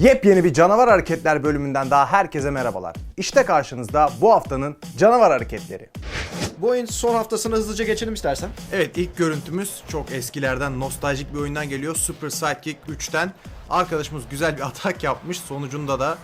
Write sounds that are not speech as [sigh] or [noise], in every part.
Yepyeni bir canavar hareketler bölümünden daha herkese merhabalar. İşte karşınızda bu haftanın canavar hareketleri. Bu oyun son haftasını hızlıca geçelim istersen. Evet ilk görüntümüz çok eskilerden nostaljik bir oyundan geliyor. Super Sidekick 3'ten. Arkadaşımız güzel bir [laughs] atak yapmış. Sonucunda da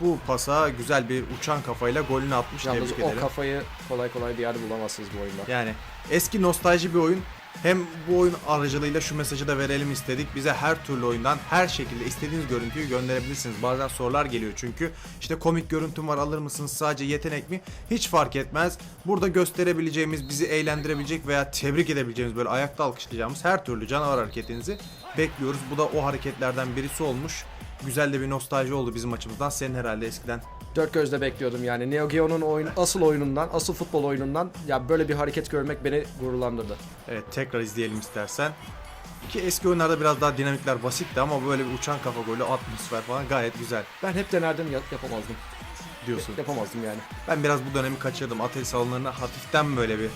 bu pasa güzel bir uçan kafayla golünü atmış. Yalnız Tebrik o ederim. kafayı kolay kolay bir yerde bulamazsınız bu oyunda. Yani eski nostalji bir oyun. Hem bu oyun aracılığıyla şu mesajı da verelim istedik. Bize her türlü oyundan her şekilde istediğiniz görüntüyü gönderebilirsiniz. Bazen sorular geliyor çünkü. İşte komik görüntüm var alır mısınız sadece yetenek mi? Hiç fark etmez. Burada gösterebileceğimiz, bizi eğlendirebilecek veya tebrik edebileceğimiz böyle ayakta alkışlayacağımız her türlü canavar hareketinizi bekliyoruz. Bu da o hareketlerden birisi olmuş. Güzel de bir nostalji oldu bizim açımızdan. Senin herhalde eskiden Dört gözle bekliyordum yani. Neo Geo'nun oyun, asıl oyunundan, asıl futbol oyunundan ya böyle bir hareket görmek beni gururlandırdı. Evet tekrar izleyelim istersen. Ki eski oyunlarda biraz daha dinamikler basitti ama böyle bir uçan kafa golü, atmosfer falan gayet güzel Ben hep denerdim ya- yapamazdım. diyorsun. Yapamazdım yani. Ben biraz bu dönemi kaçırdım. Atari salonlarına hafiften böyle bir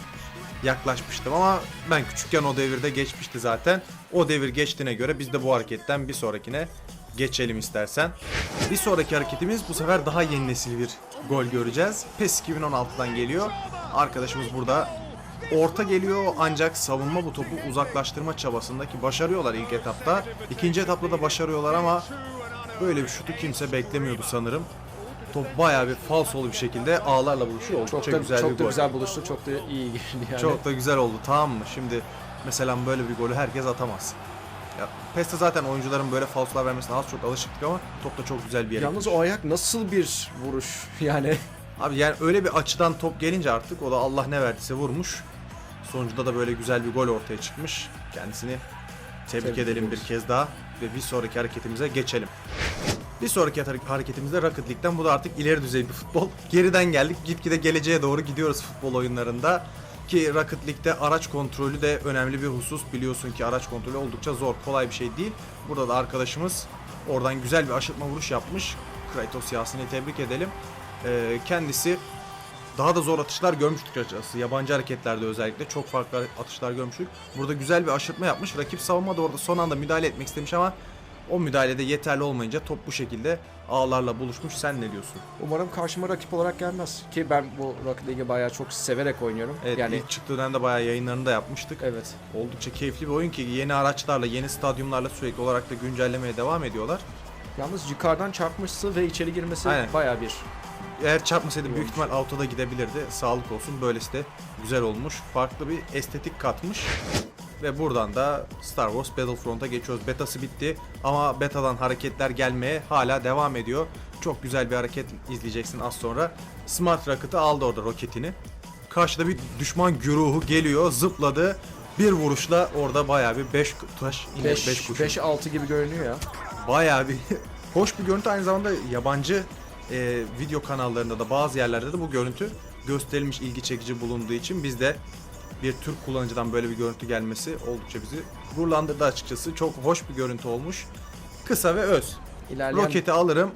yaklaşmıştım ama ben küçükken o devirde geçmişti zaten. O devir geçtiğine göre biz de bu hareketten bir sonrakine geçelim istersen. Bir sonraki hareketimiz bu sefer daha yeni nesil bir gol göreceğiz. PES 2016'dan geliyor. Arkadaşımız burada orta geliyor ancak savunma bu topu uzaklaştırma çabasındaki başarıyorlar ilk etapta. İkinci etapta da başarıyorlar ama böyle bir şutu kimse beklemiyordu sanırım. Top bayağı bir falsolu bir şekilde ağlarla buluşuyor. Oldukça Çok da, güzel çok bir da gol. güzel buluştu, çok da iyi [laughs] girdi yani. Çok da güzel oldu tamam mı? Şimdi mesela böyle bir golü herkes atamaz. Ya PES'te zaten oyuncuların böyle falsolar vermesine az çok alışıktık ama top da çok güzel bir yere. Yalnız o ayak nasıl bir vuruş [laughs] yani. Abi yani öyle bir açıdan top gelince artık o da Allah ne verdiyse vurmuş. Sonucunda da böyle güzel bir gol ortaya çıkmış. Kendisini tebrik, Tebrik edelim ediyoruz. bir kez daha ve bir sonraki hareketimize geçelim. Bir sonraki hare- hareketimizde Rocket League'den bu da artık ileri düzey bir futbol. Geriden geldik gitgide geleceğe doğru gidiyoruz futbol oyunlarında. Ki Rocket League'de araç kontrolü de önemli bir husus. Biliyorsun ki araç kontrolü oldukça zor, kolay bir şey değil. Burada da arkadaşımız oradan güzel bir aşırtma vuruş yapmış. Kratos Yasin'i tebrik edelim. Ee, kendisi daha da zor atışlar görmüştük açıkçası. Yabancı hareketlerde özellikle çok farklı atışlar görmüştük. Burada güzel bir aşırtma yapmış. Rakip savunma da orada son anda müdahale etmek istemiş ama o müdahalede yeterli olmayınca top bu şekilde ağlarla buluşmuş. Sen ne diyorsun? Umarım karşıma rakip olarak gelmez. Ki ben bu Rocket League'i bayağı çok severek oynuyorum. Evet yani ilk çıktığı dönemde bayağı yayınlarını da yapmıştık. evet. Oldukça keyifli bir oyun ki yeni araçlarla, yeni stadyumlarla sürekli olarak da güncellemeye devam ediyorlar. Yalnız yukarıdan çarpmışsı ve içeri girmesi Aynen. bayağı bir Eğer çarpmasaydı büyük ihtimal autoda gidebilirdi. Sağlık olsun. Böylesi de güzel olmuş. Farklı bir estetik katmış. Ve buradan da Star Wars Battlefront'a geçiyoruz. Betası bitti ama betadan hareketler gelmeye hala devam ediyor. Çok güzel bir hareket izleyeceksin az sonra. Smart Rocket'ı aldı orada roketini. Karşıda bir düşman güruhu geliyor, zıpladı. Bir vuruşla orada bayağı bir 5 taş, 5 5 kurşun. 5 6 gibi görünüyor ya. Bayağı bir [laughs] hoş bir görüntü aynı zamanda yabancı e, video kanallarında da bazı yerlerde de bu görüntü gösterilmiş ilgi çekici bulunduğu için biz de bir Türk kullanıcıdan böyle bir görüntü gelmesi oldukça bizi gururlandırdı açıkçası. Çok hoş bir görüntü olmuş. Kısa ve öz. İlerleyen Roketi alırım.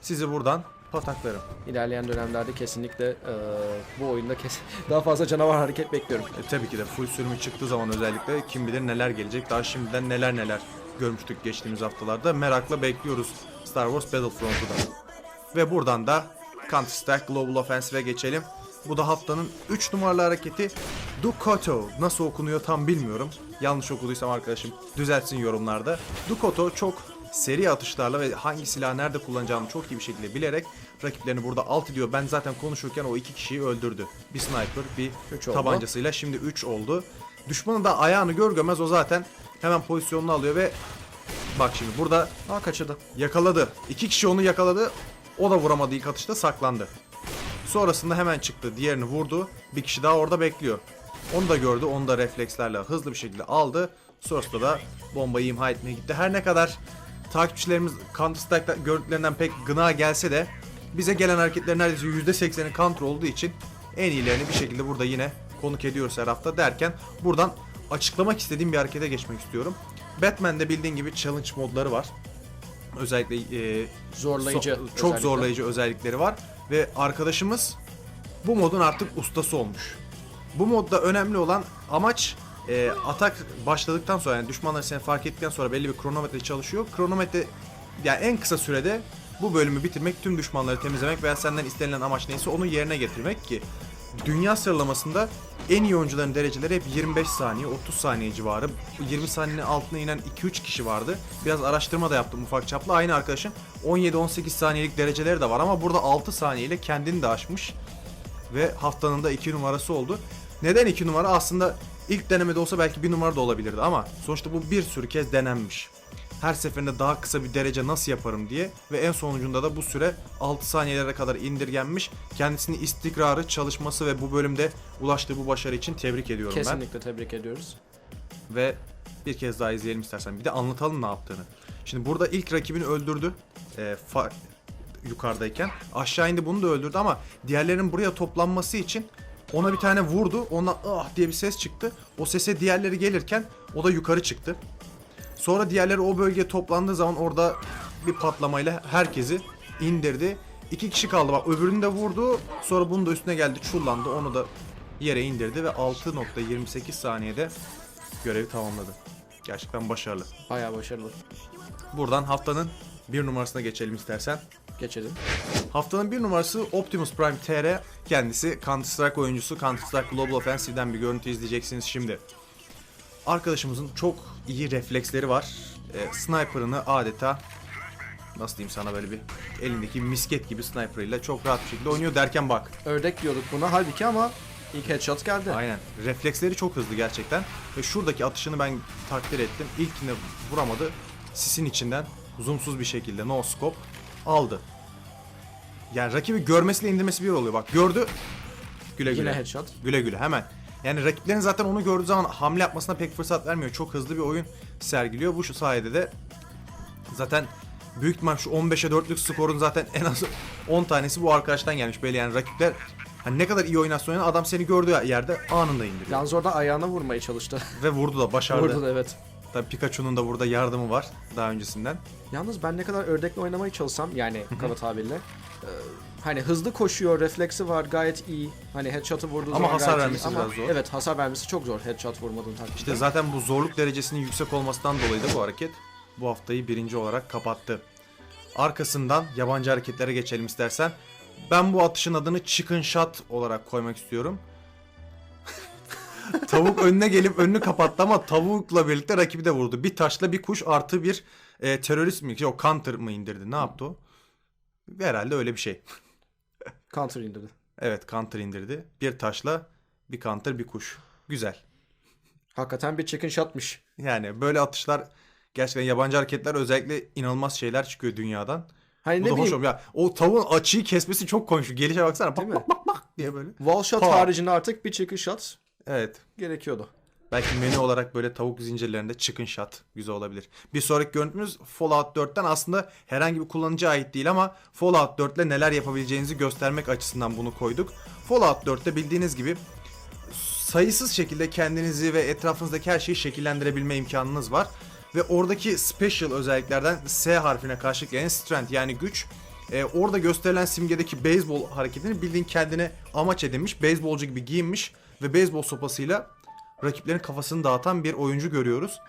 Sizi buradan pataklarım. ilerleyen dönemlerde kesinlikle e, bu oyunda kes [laughs] daha fazla canavar hareket bekliyorum. E, tabii ki de full sürümü çıktığı zaman özellikle kim bilir neler gelecek. Daha şimdiden neler neler görmüştük geçtiğimiz haftalarda. Merakla bekliyoruz Star Wars Battlefront'u da. Ve buradan da Counter Strike Global Offensive'e geçelim. Bu da haftanın 3 numaralı hareketi Dukoto. Nasıl okunuyor tam bilmiyorum. Yanlış okuduysam arkadaşım düzeltsin yorumlarda. Dukoto çok seri atışlarla ve hangi silahı nerede kullanacağını çok iyi bir şekilde bilerek rakiplerini burada alt ediyor. Ben zaten konuşurken o iki kişiyi öldürdü. Bir sniper, bir Üç oldu. tabancasıyla şimdi 3 oldu. Düşmanın da ayağını gör görmez o zaten hemen pozisyonunu alıyor ve bak şimdi burada Aa kaçırdı. yakaladı. İki kişi onu yakaladı. O da vuramadı ilk atışta saklandı. Sonrasında hemen çıktı. Diğerini vurdu. Bir kişi daha orada bekliyor. Onu da gördü. Onu da reflekslerle hızlı bir şekilde aldı. Sonrasında da bombayı imha etmeye gitti. Her ne kadar takipçilerimiz Counter Strike görüntülerinden pek gına gelse de bize gelen hareketlerin neredeyse %80'i counter olduğu için en iyilerini bir şekilde burada yine konuk ediyoruz her hafta derken buradan açıklamak istediğim bir harekete geçmek istiyorum. Batman'de bildiğin gibi challenge modları var. Özellikle e, Zorlayıcı. So- çok özellikle. zorlayıcı özellikleri var ve arkadaşımız bu modun artık ustası olmuş. Bu modda önemli olan amaç e, atak başladıktan sonra yani düşmanlar seni fark ettikten sonra belli bir kronometre çalışıyor. Kronometre yani en kısa sürede bu bölümü bitirmek, tüm düşmanları temizlemek veya senden istenilen amaç neyse onu yerine getirmek ki dünya sıralamasında en iyi oyuncuların dereceleri hep 25 saniye, 30 saniye civarı. 20 saniyenin altına inen 2-3 kişi vardı. Biraz araştırma da yaptım ufak çaplı. Aynı arkadaşın 17-18 saniyelik dereceleri de var ama burada 6 saniyeyle kendini de aşmış. Ve haftanın da 2 numarası oldu. Neden 2 numara? Aslında ilk denemede olsa belki 1 numara da olabilirdi ama sonuçta bu bir sürü kez denenmiş. Her seferinde daha kısa bir derece nasıl yaparım diye ve en sonucunda da bu süre 6 saniyelere kadar indirgenmiş. Kendisini istikrarı, çalışması ve bu bölümde ulaştığı bu başarı için tebrik ediyorum ben. Kesinlikle tebrik ediyoruz. Ve bir kez daha izleyelim istersen. Bir de anlatalım ne yaptığını. Şimdi burada ilk rakibini öldürdü. E, fa- yukarıdayken. Aşağı indi bunu da öldürdü ama diğerlerinin buraya toplanması için ona bir tane vurdu. Ona ah diye bir ses çıktı. O sese diğerleri gelirken o da yukarı çıktı. Sonra diğerleri o bölgeye toplandığı zaman orada bir patlamayla herkesi indirdi. İki kişi kaldı bak öbürünü de vurdu. Sonra bunu da üstüne geldi çullandı. Onu da yere indirdi ve 6.28 saniyede görevi tamamladı. Gerçekten başarılı. Bayağı başarılı. Buradan haftanın bir numarasına geçelim istersen. Geçelim. Haftanın bir numarası Optimus Prime TR. Kendisi Counter Strike oyuncusu. Counter Strike Global Offensive'den bir görüntü izleyeceksiniz şimdi. Arkadaşımızın çok iyi refleksleri var. Ee, sniper'ını adeta nasıl diyeyim sana böyle bir elindeki misket gibi sniper'ıyla çok rahat bir şekilde oynuyor derken bak. Ördek diyorduk buna halbuki ama ilk headshot geldi. Aynen. Refleksleri çok hızlı gerçekten. Ve şuradaki atışını ben takdir ettim. İlkine vuramadı. Sisin içinden zoomsuz bir şekilde no scope aldı. Yani rakibi görmesiyle indirmesi bir oluyor. Bak gördü. Güle güle. Yine headshot. Güle güle hemen. Yani rakiplerin zaten onu gördüğü zaman hamle yapmasına pek fırsat vermiyor. Çok hızlı bir oyun sergiliyor. Bu şu sayede de zaten büyük ihtimal şu 15'e 4'lük skorun zaten en az 10 tanesi bu arkadaştan gelmiş. Böyle yani rakipler hani ne kadar iyi oynarsa oyna adam seni gördüğü yerde anında indiriyor. Yalnız orada ayağına vurmaya çalıştı. Ve vurdu da başardı. Vurdu da evet. Tabii Pikachu'nun da burada yardımı var daha öncesinden. Yalnız ben ne kadar ördekle oynamaya çalışsam yani kaba tabirle hani hızlı koşuyor, refleksi var gayet iyi. Hani headshot'ı vurduğu Ama zaman hasar gayet iyi. vermesi Ama biraz zor. Evet hasar vermesi çok zor headshot vurmadığın takdirde. İşte zaten bu zorluk derecesinin yüksek olmasından dolayı da bu hareket bu haftayı birinci olarak kapattı. Arkasından yabancı hareketlere geçelim istersen. Ben bu atışın adını chicken shot olarak koymak istiyorum. [laughs] Tavuk önüne gelip önünü kapattı ama tavukla birlikte rakibi de vurdu. Bir taşla bir kuş artı bir e, terörist mi? Yok counter mı indirdi? Ne yaptı o? Herhalde öyle bir şey. [laughs] Counter indirdi. Evet counter indirdi. Bir taşla bir counter bir kuş. Güzel. Hakikaten bir chicken shot'mış. Yani böyle atışlar gerçekten yabancı hareketler özellikle inanılmaz şeyler çıkıyor dünyadan. Hani Bu ne da hoş bileyim olmuş. Ya, o tavuğun açıyı kesmesi çok komik. Şu gelişe baksana. Değil Bak mi? bak bak bak diye böyle. wall shot haricinde artık bir chicken shot Evet. gerekiyordu. Belki menü olarak böyle tavuk zincirlerinde chicken shot güzel olabilir. Bir sonraki görüntümüz Fallout 4'ten aslında herhangi bir kullanıcıya ait değil ama Fallout 4 ile neler yapabileceğinizi göstermek açısından bunu koyduk. Fallout 4'te bildiğiniz gibi sayısız şekilde kendinizi ve etrafınızdaki her şeyi şekillendirebilme imkanınız var. Ve oradaki special özelliklerden S harfine karşılık gelen strength yani güç e, orada gösterilen simgedeki beyzbol hareketini bildiğin kendine amaç edinmiş. Beyzbolcu gibi giyinmiş ve beyzbol sopasıyla rakiplerin kafasını dağıtan bir oyuncu görüyoruz.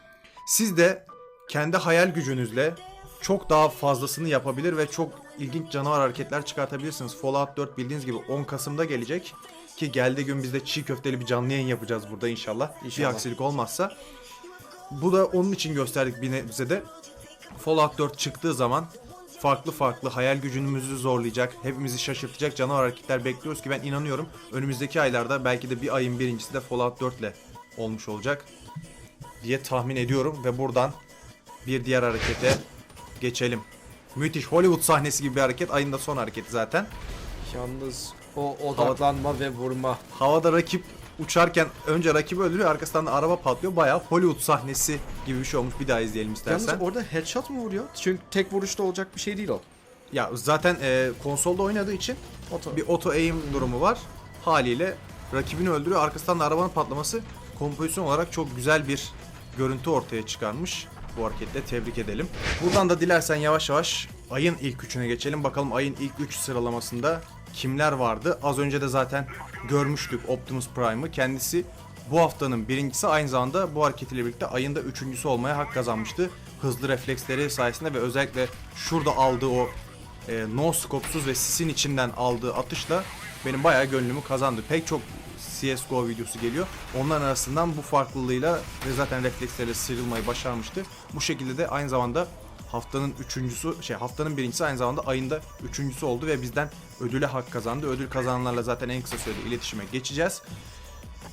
Siz de kendi hayal gücünüzle çok daha fazlasını yapabilir ve çok ilginç canavar hareketler çıkartabilirsiniz. Fallout 4 bildiğiniz gibi 10 Kasım'da gelecek. Ki geldiği gün biz de çiğ köfteli bir canlı yayın yapacağız burada inşallah. Bir İnşallah. aksilik olmazsa. Bu da onun için gösterdik bir nebze de. Fallout 4 çıktığı zaman farklı farklı hayal gücümüzü zorlayacak, hepimizi şaşırtacak canavar hareketler bekliyoruz ki ben inanıyorum önümüzdeki aylarda belki de bir ayın birincisi de Fallout 4 ile olmuş olacak diye tahmin ediyorum ve buradan bir diğer harekete geçelim. Müthiş Hollywood sahnesi gibi bir hareket. Ayın da son hareketi zaten. Yalnız o odaklanma ve vurma. Havada rakip uçarken önce rakibi öldürüyor arkasından da araba patlıyor. Bayağı Hollywood sahnesi gibi bir şey olmuş. Bir daha izleyelim istersen. Yalnız orada headshot mu vuruyor? Çünkü tek vuruşta olacak bir şey değil o. Ya zaten e, konsolda oynadığı için Oto. bir auto aim durumu var. Haliyle rakibini öldürüyor. Arkasından da arabanın patlaması kompozisyon olarak çok güzel bir görüntü ortaya çıkarmış. Bu hareketle tebrik edelim. Buradan da dilersen yavaş yavaş ayın ilk üçüne geçelim. Bakalım ayın ilk üç sıralamasında kimler vardı? Az önce de zaten görmüştük Optimus Prime'ı. Kendisi bu haftanın birincisi aynı zamanda bu hareketiyle birlikte ayında üçüncüsü olmaya hak kazanmıştı. Hızlı refleksleri sayesinde ve özellikle şurada aldığı o e, no scope'suz ve sisin içinden aldığı atışla benim bayağı gönlümü kazandı. Pek çok CSGO videosu geliyor. Onların arasından bu farklılığıyla ve zaten refleksleriyle sıyrılmayı başarmıştı. Bu şekilde de aynı zamanda haftanın üçüncüsü, şey haftanın birincisi aynı zamanda ayında üçüncüsü oldu ve bizden ödüle hak kazandı. Ödül kazananlarla zaten en kısa sürede iletişime geçeceğiz.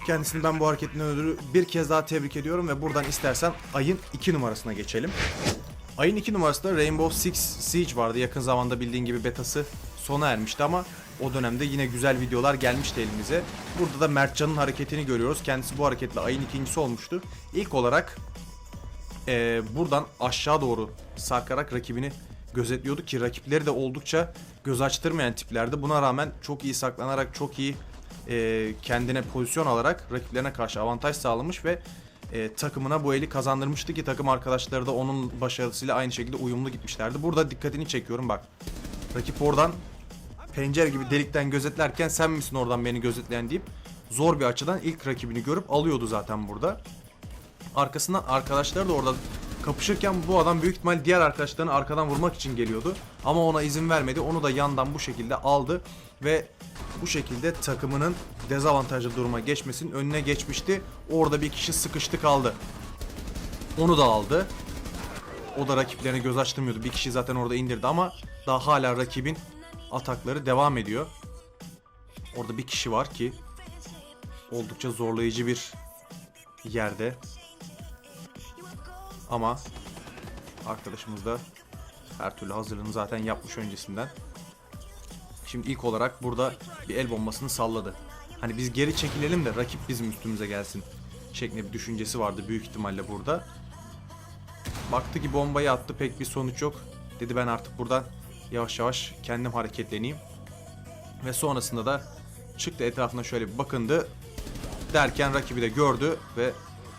Kendisini ben bu hareketinden ödülü bir kez daha tebrik ediyorum ve buradan istersen ayın 2 numarasına geçelim. Ayın 2 numarasında Rainbow Six Siege vardı. Yakın zamanda bildiğin gibi betası sona ermişti ama o dönemde yine güzel videolar gelmişti elimize. Burada da Mertcan'ın hareketini görüyoruz. Kendisi bu hareketle ayın ikincisi olmuştu. İlk olarak eee, buradan aşağı doğru sarkarak rakibini gözetliyordu ki rakipleri de oldukça göz açtırmayan tiplerdi. Buna rağmen çok iyi saklanarak çok iyi eee, kendine pozisyon alarak rakiplerine karşı avantaj sağlamış ve eee, takımına bu eli kazandırmıştı ki takım arkadaşları da onun başarısıyla aynı şekilde uyumlu gitmişlerdi. Burada dikkatini çekiyorum bak. Rakip oradan pencere gibi delikten gözetlerken sen misin oradan beni gözetleyen deyip zor bir açıdan ilk rakibini görüp alıyordu zaten burada. Arkasından arkadaşları da orada kapışırken bu adam büyük ihtimal diğer arkadaşlarını arkadan vurmak için geliyordu. Ama ona izin vermedi. Onu da yandan bu şekilde aldı ve bu şekilde takımının dezavantajlı duruma geçmesinin önüne geçmişti. Orada bir kişi sıkıştı kaldı. Onu da aldı. O da rakiplerine göz açtırmıyordu. Bir kişi zaten orada indirdi ama daha hala rakibin atakları devam ediyor. Orada bir kişi var ki oldukça zorlayıcı bir yerde. Ama arkadaşımız da her türlü hazırlığını zaten yapmış öncesinden. Şimdi ilk olarak burada bir el bombasını salladı. Hani biz geri çekilelim de rakip bizim üstümüze gelsin şeklinde bir düşüncesi vardı büyük ihtimalle burada. Baktı ki bombayı attı pek bir sonuç yok. Dedi ben artık buradan yavaş yavaş kendim hareketleneyim. Ve sonrasında da çıktı etrafına şöyle bir bakındı. Derken rakibi de gördü ve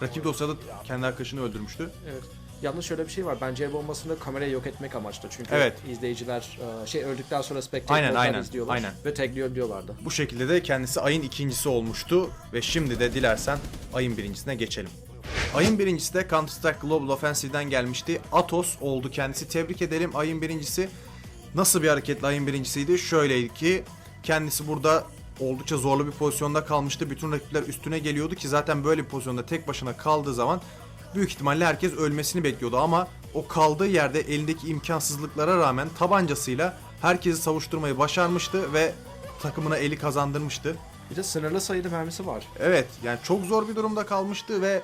rakip de o sırada kendi arkadaşını öldürmüştü. Evet. Yalnız şöyle bir şey var. Bence el bombasını kamerayı yok etmek amaçlı. Çünkü Evet. izleyiciler e, şey öldükten sonra Aynen, aynen, izliyorlar aynen. ve tagliyorlardı. Bu şekilde de kendisi ayın ikincisi olmuştu ve şimdi de dilersen ayın birincisine geçelim. Ayın birincisi de Counter Strike Global Offensive'den gelmişti. Atos oldu kendisi. Tebrik edelim ayın birincisi. Nasıl bir hareketle ayın birincisiydi? Şöyleydi ki kendisi burada oldukça zorlu bir pozisyonda kalmıştı. Bütün rakipler üstüne geliyordu ki zaten böyle bir pozisyonda tek başına kaldığı zaman büyük ihtimalle herkes ölmesini bekliyordu ama o kaldığı yerde elindeki imkansızlıklara rağmen tabancasıyla herkesi savuşturmayı başarmıştı ve takımına eli kazandırmıştı. Bir de sınırlı sayıda mermisi var. Evet yani çok zor bir durumda kalmıştı ve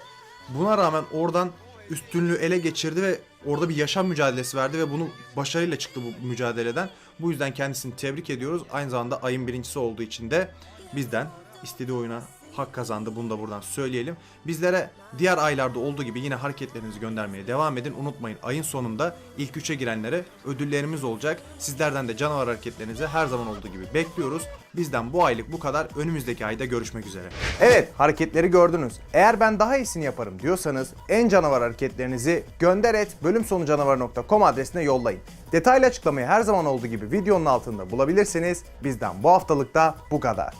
buna rağmen oradan üstünlüğü ele geçirdi ve orada bir yaşam mücadelesi verdi ve bunu başarıyla çıktı bu mücadeleden. Bu yüzden kendisini tebrik ediyoruz. Aynı zamanda ayın birincisi olduğu için de bizden istediği oyuna hak kazandı. Bunu da buradan söyleyelim. Bizlere diğer aylarda olduğu gibi yine hareketlerinizi göndermeye devam edin. Unutmayın ayın sonunda ilk üçe girenlere ödüllerimiz olacak. Sizlerden de canavar hareketlerinizi her zaman olduğu gibi bekliyoruz. Bizden bu aylık bu kadar. Önümüzdeki ayda görüşmek üzere. Evet hareketleri gördünüz. Eğer ben daha iyisini yaparım diyorsanız en canavar hareketlerinizi gönder et bölümsonucanavar.com adresine yollayın. Detaylı açıklamayı her zaman olduğu gibi videonun altında bulabilirsiniz. Bizden bu haftalık da bu kadar.